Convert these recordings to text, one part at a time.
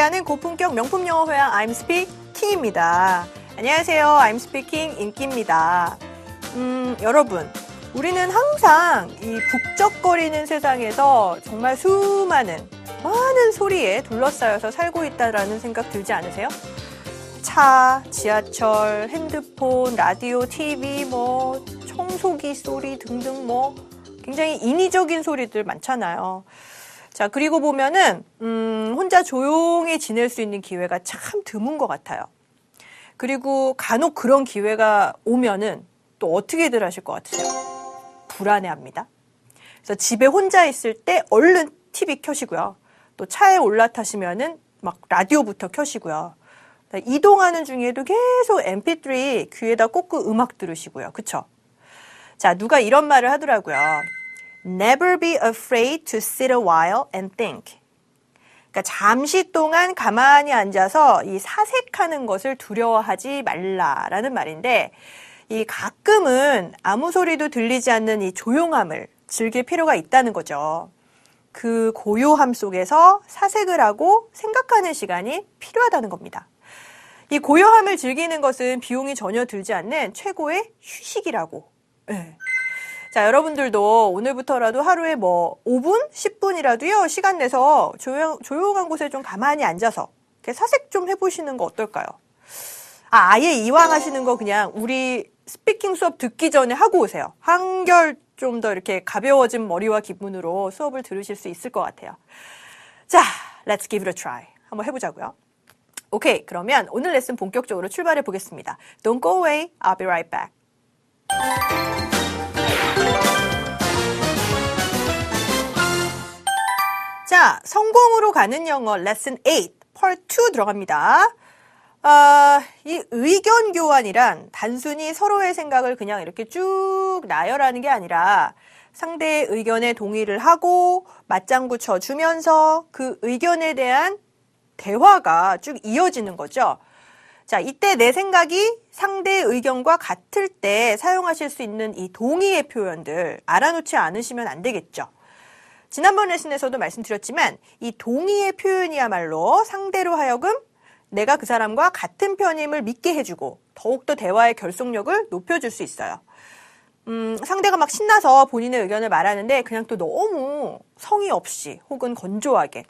함께하는 고품격 명품 영어 회화 I'm Speaking입니다. 안녕하세요. I'm Speaking 인기입니다. 음, 여러분. 우리는 항상 이 북적거리는 세상에서 정말 수많은 많은 소리에 둘러싸여서 살고 있다라는 생각 들지 않으세요? 차, 지하철, 핸드폰, 라디오, TV, 뭐 청소기 소리 등등 뭐 굉장히 인위적인 소리들 많잖아요. 자, 그리고 보면은 음, 혼자 조용히 지낼 수 있는 기회가 참 드문 것 같아요. 그리고 간혹 그런 기회가 오면은 또 어떻게들 하실 것 같으세요? 불안해 합니다. 그래서 집에 혼자 있을 때 얼른 TV 켜시고요. 또 차에 올라타시면은 막 라디오부터 켜시고요. 이동하는 중에도 계속 MP3 귀에다 꽂고 음악 들으시고요. 그쵸? 자, 누가 이런 말을 하더라고요. Never be afraid to sit a while and think. 그러니까 잠시 동안 가만히 앉아서 이 사색하는 것을 두려워하지 말라라는 말인데 이 가끔은 아무 소리도 들리지 않는 이 조용함을 즐길 필요가 있다는 거죠. 그 고요함 속에서 사색을 하고 생각하는 시간이 필요하다는 겁니다. 이 고요함을 즐기는 것은 비용이 전혀 들지 않는 최고의 휴식이라고. 네. 자, 여러분들도 오늘부터라도 하루에 뭐 5분, 10분이라도요, 시간 내서 조용, 조용한 곳에 좀 가만히 앉아서 사색 좀 해보시는 거 어떨까요? 아, 아예 이왕 하시는 거 그냥 우리 스피킹 수업 듣기 전에 하고 오세요. 한결 좀 더 이렇게 가벼워진 머리와 기분으로 수업을 들으실 수 있을 것 같아요. 자, let's give it a try. 한번 해보자고요. 오케이, 그러면 오늘 레슨 본격적으로 출발해 보겠습니다. Don't go away. I'll be right back. 자, 성공으로 가는 영어 레슨 8, part 2 들어갑니다. 아, 이 의견 교환이란 단순히 서로의 생각을 그냥 이렇게 쭉 나열하는 게 아니라 상대의 의견에 동의를 하고 맞장구 쳐주면서 그 의견에 대한 대화가 쭉 이어지는 거죠. 자, 이때 내 생각이 상대의 의견과 같을 때 사용하실 수 있는 이 동의의 표현들 알아놓지 않으시면 안 되겠죠. 지난번 레슨에서도 말씀드렸지만 이 동의의 표현이야말로 상대로 하여금 내가 그 사람과 같은 편임을 믿게 해주고 더욱더 대화의 결속력을 높여줄 수 있어요. 음, 상대가 막 신나서 본인의 의견을 말하는데 그냥 또 너무 성의 없이 혹은 건조하게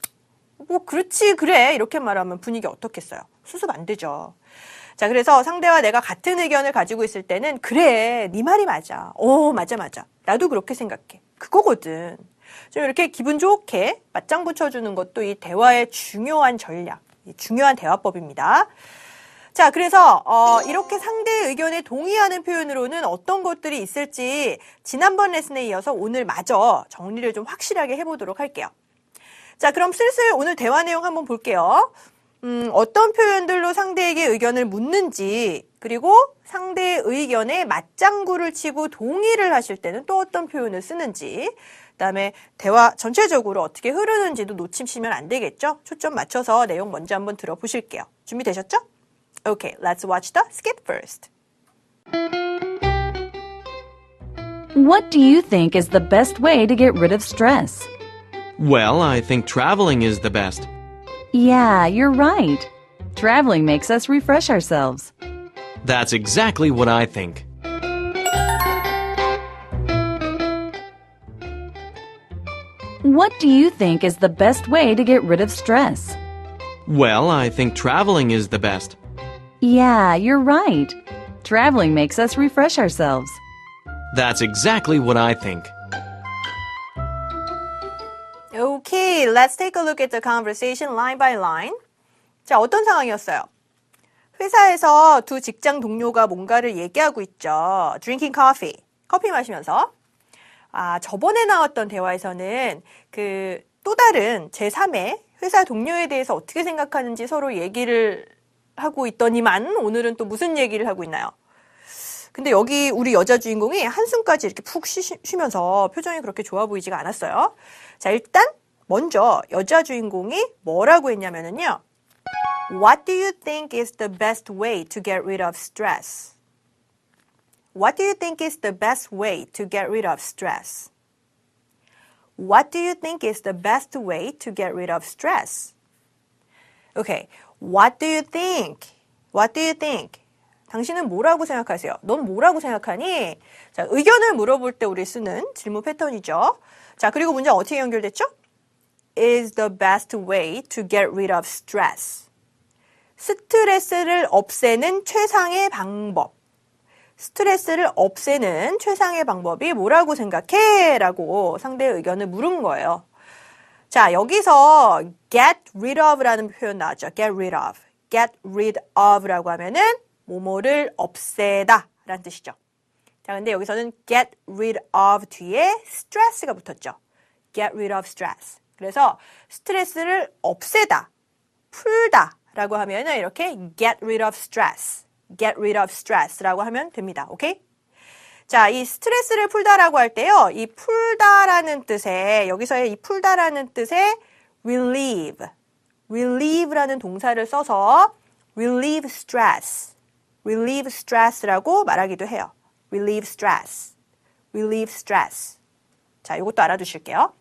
뭐 그렇지 그래 이렇게 말하면 분위기 어떻겠어요? 수습 안 되죠. 자 그래서 상대와 내가 같은 의견을 가지고 있을 때는 그래 네 말이 맞아. 어 맞아 맞아. 나도 그렇게 생각해. 그거거든. 좀 이렇게 기분 좋게 맞장 붙여주는 것도 이 대화의 중요한 전략. 중요한 대화법입니다. 자, 그래서 어, 이렇게 상대의 의견에 동의하는 표현으로는 어떤 것들이 있을지 지난번 레슨에 이어서 오늘 마저 정리를 좀 확실하게 해보도록 할게요. 자, 그럼 슬슬 오늘 대화 내용 한번 볼게요. 음, 어떤 표현들로 상대에게 의견을 묻는지, 그리고 상대의 의견에 맞장구를 치고 동의를 하실 때는 또 어떤 표현을 쓰는지, 그다음에 대화 전체적으로 어떻게 흐르는지도 놓치시면 안 되겠죠? 초점 맞춰서 내용 먼저 한번 들어보실게요. 준비되셨죠? Okay, let's watch the skit first. What do you think is the best way to get rid of stress? Well, I think traveling is the best. Yeah, you're right. Traveling makes us refresh ourselves. That's exactly what I think. What do you think is the best way to get rid of stress? Well, I think traveling is the best. Yeah, you're right. Traveling makes us refresh ourselves. That's exactly what I think. Okay, let's take a look at the conversation line by line. 자, 어떤 상황이었어요? 회사에서 두 직장 동료가 뭔가를 얘기하고 있죠. Drinking coffee. 커피 마시면서. 아, 저번에 나왔던 대화에서는 그 또 다른 제3의 회사 동료에 대해서 어떻게 생각하는지 서로 얘기를 하고 있더니만 오늘은 또 무슨 얘기를 하고 있나요? 근데 여기 우리 여자 주인공이 한숨까지 이렇게 푹 쉬, 쉬면서 표정이 그렇게 좋아 보이지가 않았어요. 자, 일단 먼저 여자 주인공이 뭐라고 했냐면은요. What do you think is the best way to get rid of stress? What do you think is the best way to get rid of stress? What do you think is the best way to get rid of stress? Okay. What do you think? What do you think? 당신은 뭐라고 생각하세요? 넌 뭐라고 생각하니? 자, 의견을 물어볼 때 우리 쓰는 질문 패턴이죠. 자, 그리고 문제 어떻게 연결됐죠? is the best way to get rid of stress. 스트레스를 없애는 최상의 방법. 스트레스를 없애는 최상의 방법이 뭐라고 생각해? 라고 상대의 의견을 물은 거예요. 자, 여기서 get rid of라는 표현 나왔죠. get rid of. get rid of라고 하면은 뭐뭐를 없애다 라는 뜻이죠. 자, 근데 여기서는 get rid of 뒤에 stress가 붙었죠. get rid of stress. 그래서 스트레스를 없애다, 풀다 라고 하면은 이렇게 get rid of stress, get rid of stress 라고 하면 됩니다. 오케이? 자, 이 스트레스를 풀다라고 할 때요, 이 풀다라는 뜻에, 여기서의 이 풀다라는 뜻에 relieve, relieve라는 동사를 써서 relieve stress, relieve stress라고 말하기도 해요. relieve stress, relieve stress. 자, 이것도 알아두실게요.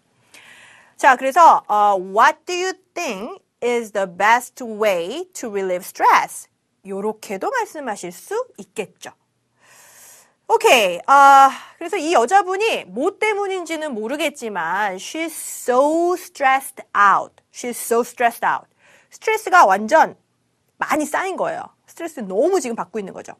자, 그래서 어, What do you think is the best way to relieve stress? 요렇게도 말씀하실 수 있겠죠. 오케이. 아, 그래서 이 여자분이 뭐 때문인지는 모르겠지만 she's so stressed out. She's so stressed out. 스트레스가 완전 많이 쌓인 거예요. 스트레스 너무 지금 받고 있는 거죠.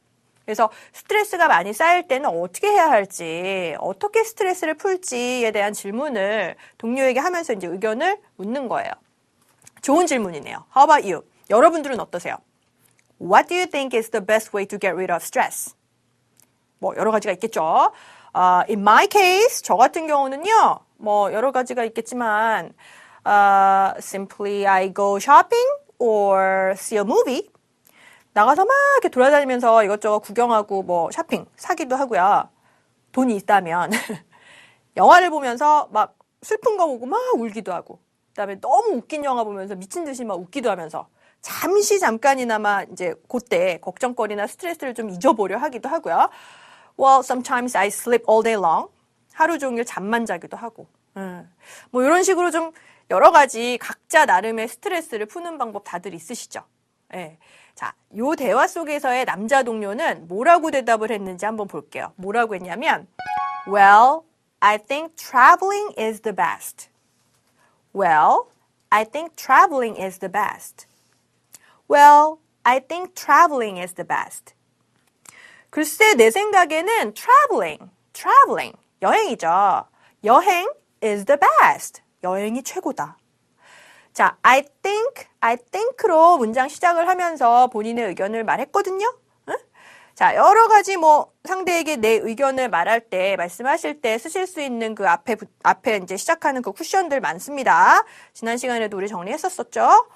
그래서 스트레스가 많이 쌓일 때는 어떻게 해야 할지, 어떻게 스트레스를 풀지에 대한 질문을 동료에게 하면서 이제 의견을 묻는 거예요. 좋은 질문이네요. How about you? 여러분들은 어떠세요? What do you think is the best way to get rid of stress? 뭐 여러 가지가 있겠죠. 아, in my case, 저 같은 경우는요, 뭐 여러 가지가 있겠지만, 아, simply I go shopping or see a movie. 나가서 막 이렇게 돌아다니면서 이것저것 구경하고 뭐 쇼핑 사기도 하고요. 돈이 있다면 영화를 보면서 막 슬픈 거 보고 막 울기도 하고 그다음에 너무 웃긴 영화 보면서 미친 듯이 막 웃기도 하면서 잠시 잠깐이나마 이제 그때 걱정거리나 스트레스를 좀 잊어보려 하기도 하고요. Well, sometimes I sleep all day long. 하루 종일 잠만 자기도 하고. 음. 뭐 이런 식으로 좀 여러 가지 각자 나름의 스트레스를 푸는 방법 다들 있으시죠? 예. 자, 요 대화 속에서의 남자 동료는 뭐라고 대답을 했는지 한번 볼게요. 뭐라고 했냐면, Well, I think traveling is the best. Well, I think traveling is the best. Well, I think traveling is the best. 글쎄, 내 생각에는 traveling, traveling, 여행이죠. 여행 is the best. 여행이 최고다. 자, I think, I think로 문장 시작을 하면서 본인의 의견을 말했거든요. 응? 자, 여러 가지 뭐 상대에게 내 의견을 말할 때, 말씀하실 때 쓰실 수 있는 그 앞에, 부- 앞에 이제 시작하는 그 쿠션들 많습니다. 지난 시간에도 우리 정리했었었죠.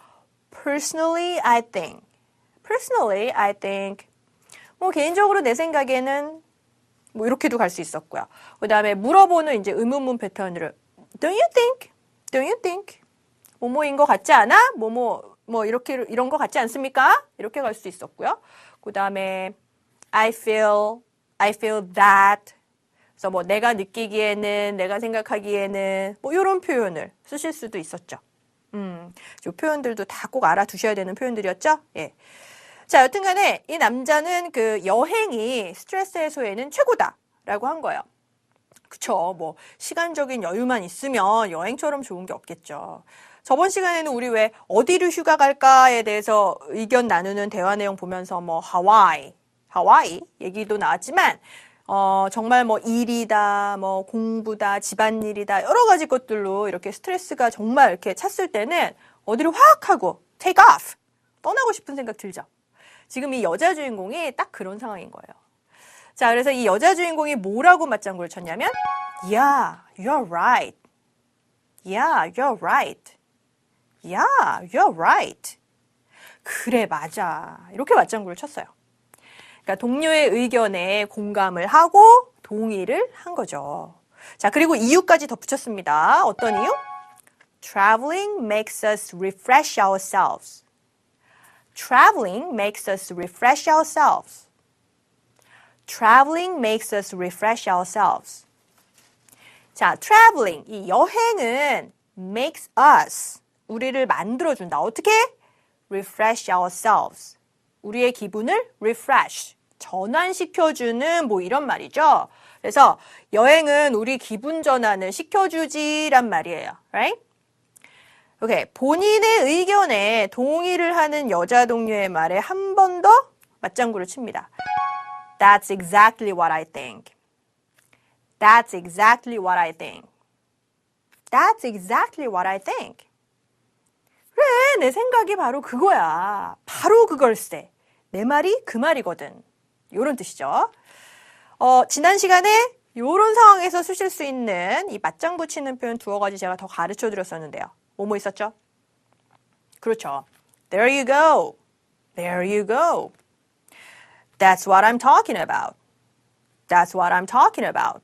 Personally, I think. Personally, I think. 뭐 개인적으로 내 생각에는 뭐 이렇게도 갈 수 있었고요. 그 다음에 물어보는 이제 의문문 패턴으로 Don't you think? Don't you think? 뭐뭐인 것 같지 않아? 뭐뭐 뭐 이렇게 이런 것 같지 않습니까? 이렇게 갈 수 있었고요. 그 다음에 I feel, I feel that. 그래서 뭐 내가 느끼기에는, 내가 생각하기에는 뭐 이런 표현을 쓰실 수도 있었죠. 음, 이 표현들도 다 꼭 알아두셔야 되는 표현들이었죠. 예. 자, 여튼간에 이 남자는 그 여행이 스트레스 해소에는 최고다라고 한 거예요. 그쵸. 뭐, 시간적인 여유만 있으면 여행처럼 좋은 게 없겠죠. 저번 시간에는 우리 왜 어디로 휴가 갈까에 대해서 의견 나누는 대화 내용 보면서 뭐 하와이, 하와이 얘기도 나왔지만, 어, 정말 뭐 일이다, 뭐 공부다, 집안일이다, 여러 가지 것들로 이렇게 스트레스가 정말 이렇게 찼을 때는 어디로 확 하고 take off, 떠나고 싶은 생각 들죠. 지금 이 여자 주인공이 딱 그런 상황인 거예요. 자, 그래서 이 여자 주인공이 뭐라고 맞장구를 쳤냐면, Yeah, you're right. Yeah, you're right. Yeah, you're right. 그래, 맞아. 이렇게 맞장구를 쳤어요. 그러니까 동료의 의견에 공감을 하고 동의를 한 거죠. 자, 그리고 이유까지 덧붙였습니다. 어떤 이유? Traveling makes us refresh ourselves. Traveling makes us refresh ourselves. Traveling makes us refresh ourselves. 자, traveling 이 여행은 makes us 우리를 만들어 준다. 어떻게? refresh ourselves. 우리의 기분을 refresh, 전환시켜주는 뭐 이런 말이죠. 그래서 여행은 우리 기분 전환을 시켜주지란 말이에요. Right? 오케이. 본인의 의견에 동의를 하는 여자 동료의 말에 한 번 더 맞장구를 칩니다. That's exactly what I think. That's exactly what I think. That's exactly what I think. 그래, 내 생각이 바로 그거야. 바로 그걸세. 내 말이 그 말이거든. 요런 뜻이죠. 어, 지난 시간에 요런 상황에서 쓰실 수 있는 이 맞장 구 치는 표현 두어 가지 제가 더 가르쳐 드렸었는데요. 뭐뭐 있었죠? 그렇죠. There you go. There you go. That's what I'm talking about. That's what I'm talking about.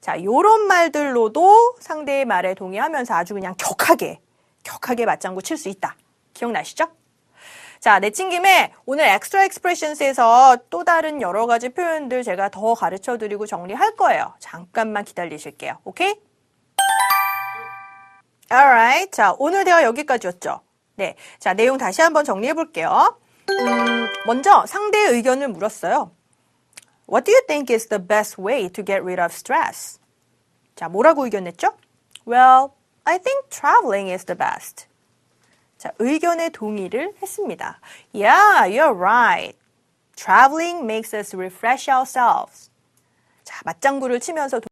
자, 요런 말들로도 상대의 말에 동의하면서 아주 그냥 격하게, 격하게 맞장구 칠 수 있다. 기억나시죠? 자, 내친 김에 오늘 엑스트라 익스프레션스에서 또 다른 여러 가지 표현들 제가 더 가르쳐 드리고 정리할 거예요. 잠깐만 기다리실게요. 오케이? Alright. 자, 오늘 대화 여기까지였죠? 네. 자, 내용 다시 한번 정리해 볼게요. 음, 먼저 상대의 의견을 물었어요. What do you think is the best way to get rid of stress? 자, 뭐라고 의견 냈죠? Well, I think traveling is the best. 자, 의견에 동의를 했습니다. Yeah, you're right. Traveling makes us refresh ourselves. 자, 맞장구를 치면서